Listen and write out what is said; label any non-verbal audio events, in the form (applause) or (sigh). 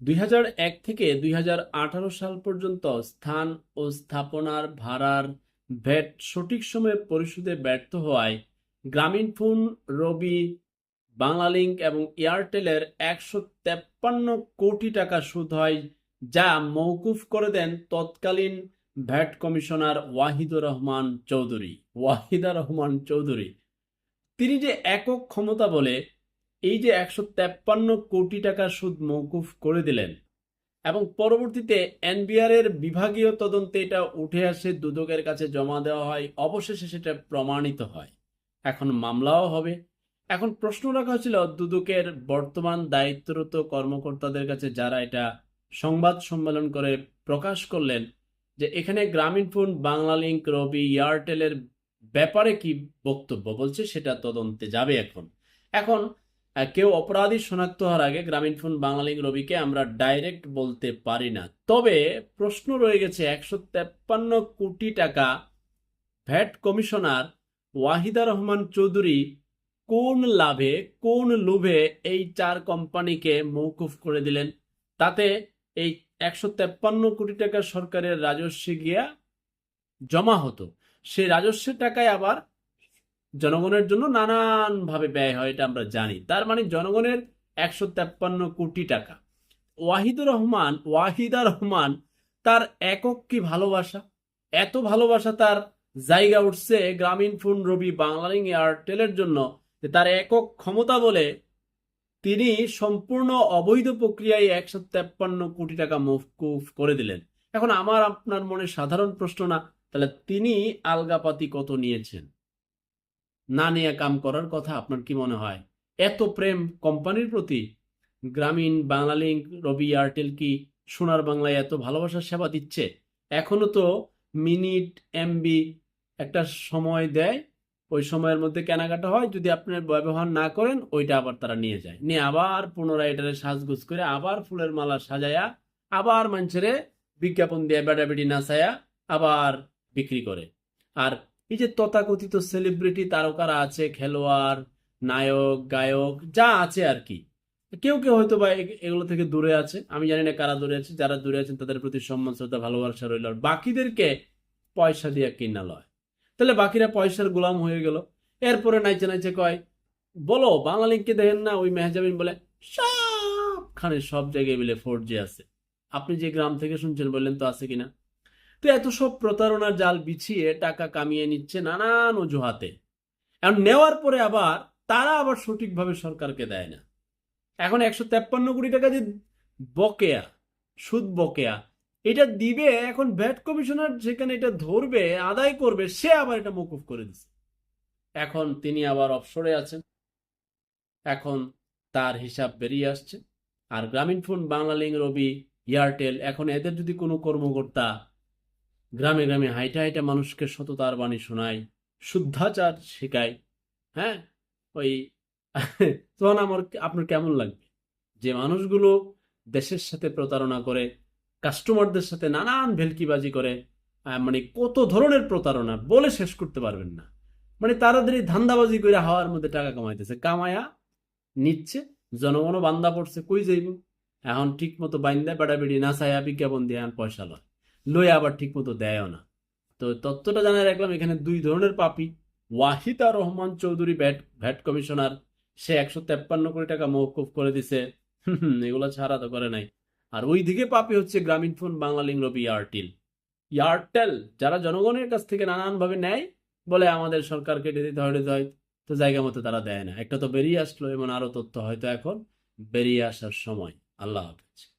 দুই হাজার এক থেকে দুই হাজার আঠারো সাল পর্যন্ত স্থান ও স্থাপনার ভাড়ার ভ্যাট সঠিক সময়ে পরিশোধে ব্যর্থ হওয়ায় গ্রামীণফোন রবি, বাংলালিংক এবং এয়ারটেলের একশো তেপ্পান্ন কোটি টাকা সুদ হয়, যা মওকুফ করে দেন তৎকালীন ভ্যাট কমিশনার ওয়াহিদুর রহমান চৌধুরী। ওয়াহিদা রহমান চৌধুরী। তিনি যে একক ক্ষমতা বলে এই যে একশো তেপ্পান্ন কোটি টাকা সুদ মওকুফ করে দিলেন এবং পরবর্তীতে এনবিআর এর বিভাগীয় তদন্তে এটা উঠে আসে, দুদকের কাছে জমা দেওয়া হয়, অবশেষে সেটা প্রমাণিত হয়। এখন মামলাও হবে। এখন প্রশ্ন রাখা হয়েছিল, দুদকের বর্তমান দায়িত্বরত কর্মকর্তাদের কাছে যারা এটা সংবাদ সম্মেলন করে প্রকাশ করলেন যে এখানে গ্রামীণফোন বাংলালিংক, রবি, এয়ারটেলের ব্যাপারে কি বক্তব্য বলছে সেটা তদন্তে যাবে এখন। এখন কেউ অপরাধী শনাক্ত হওয়ার আগে গ্রামীণফোন বাংলালিংক রবিকে আমরা ডাইরেক্ট বলতে পারি না। তবে প্রশ্ন রয়ে গেছে, একশো তেপ্পান্ন কোটি টাকা ভ্যাট কমিশনার ওয়াহিদা রহমান চৌধুরী কোন লাভে, কোন লোভে এই চার কোম্পানিকে মৌকুফ করে দিলেন? তাতে এই একশো তেপ্পান্ন কোটি টাকা সরকারের রাজস্বে গিয়া জমা হতো। সেই রাজস্বের টাকায় আবার জনগণের জন্য নানানভাবে ব্যয় হয়, এটা আমরা জানি। তার মানে জনগণের একশো তেপ্পান্ন কোটি টাকা। ওয়াহিদুর রহমান, ওয়াহিদা রহমান তার একক কি ভালোবাসা? এত ভালোবাসা তার জায়গা উঠছে গ্রামীণ ফোন রবি বাংলালিং এয়ারটেলের জন্য যে তার একক ক্ষমতা বলে তিনি সম্পূর্ণ অবৈধ প্রক্রিয়ায় একশো তেপ্পান্ন কোটি টাকা মৌকুফ করে দিলেন। এখন আমার, আপনার মনে সাধারণ প্রশ্ন না, তাহলে তিনি আলগাপাতি কত নিয়েছেন? না নিয়ে কাম করার কথা আপনার কি মনে হয়? এত প্রেম কোম্পানির প্রতি? গ্রামীণ, বাংলালিংক, রবি, এয়ারটেল কি সোনার বাংলায় এত ভালোবাসার সেবা দিচ্ছে? এখনও তো মিনিট, এমবি একটা সময় দেয়, ওই সময়ের মধ্যে কেনাকাটা হয়, যদি আপনি ব্যবহার না করেন, ওইটা আবার তারা নিয়ে যায়। নিয়ে আবার পুনরায় এটারে সাজগুজ করে আবার ফুলের মালা সাজায়া, আবার মানুষেরে বিজ্ঞাপন দিয়ে বেটাবেটি নাচায়া, আবার বিক্রি করে। আর এই যে তথাকথিত সেলিব্রিটি তারকারা আছে, খেলোয়াড়, নায়ক, গায়ক, যা আছে আর কি। কেউ কেউ হয়তো বা এগুলো থেকে দূরে আছে। আমি জানি না কারা দূরে আছে। যারা দূরে আছেন, তাদের প্রতি সম্মান, শ্রদ্ধা, ভালোবাসা রইল। বাকিদেরকে পয়সা দিয়ে কিনা লয়। তাহলে বাকিরা পয়সার গোলাম হয়ে গেল। এরপরে নাইচে নাইচে কয়, বলো, বাংলালিংকে দেখেন না? ওই মেহজাবিন বলে, সবখানে সব জায়গায় বলে ফোর আছে। আপনি যে গ্রাম থেকে শুনছেন বললেন তো আছে কিনা? তো এত সব প্রতারণার জাল বিছিয়ে টাকা কামিয়ে নিচ্ছে নানান অজুহাতে। এখন নেওয়ার পরে আবার তারা আবার সঠিকভাবে সরকারকে দেয় না। এখন একশো তেপ্পান্ন কোটি টাকা যে বকেয়া, সুদ বকেয়া, এটা দিবে, এখন ভ্যাট কমিশনার যেখানে এটা ধরবে, আদায় করবে, সে আবার এটা মকুফ করে দিচ্ছে এখন তিনি আবার অবসরে আছেন। এখন তার হিসাব বেরিয়ে আসছে। আর গ্রামীণফোন বাংলালিংক, রবি, এয়ারটেল, এখন এদের যদি কোনো কর্মকর্তা গ্রামে গ্রামে হাইটা হাইটা মানুষকে সততার বাণী শোনায়, শুদ্ধাচার শেখায় হ্যাঁ? ওই (laughs) তখন আমার আপনার কেমন লাগবে যে মানুষগুলো দেশের সাথে প্রতারণা করে, কাস্টমারদের সাথে নানান ভেলকিবাজি করে মানে কত ধরনের প্রতারণা বলে শেষ করতে পারবেন না। মানে তাড়াতাড়ি ধান্দাবাজি করে হাওয়ার মধ্যে টাকা কামাইতেছে। কামায়া, নিচ্ছে, জনগণও বান্দা পড়ছে, কই যাইব? এখন ঠিক মতো বাইন্দা বেড়াবেড়ি, না চাইয়া বিজ্ঞাপন দিয়ে পয়সা লয়। লই আবার ঠিক মতো দেয়ও না। তো তথ্যটা জানাই রাখলাম, এখানে দুই ধরনের পাপি। Wahida Rahman Chowdhury VAT VAT commissioner, সে একশো তেপ্পান্ন কোটি টাকা মৌকুফ করে দিছে। এগুলো ছাড়া তো করে নাই। আর ওই দিকে পাপি হচ্ছে গ্রামীণফোন বাংলালিংক রবি এয়ারটেল। এয়ারটেল যারা জনগণের কাছ থেকে নানানভাবে নেয়, বলে আমাদের সরকার কেটে দিতে হয় দিতে হয়, তো জায়গা মতো তারা দেয় না। একটা তো বেরিয়ে আসলো, এমন আরও তথ্য হয়তো এখন বেরিয়ে আসার সময়। আল্লাহ হাফেজ।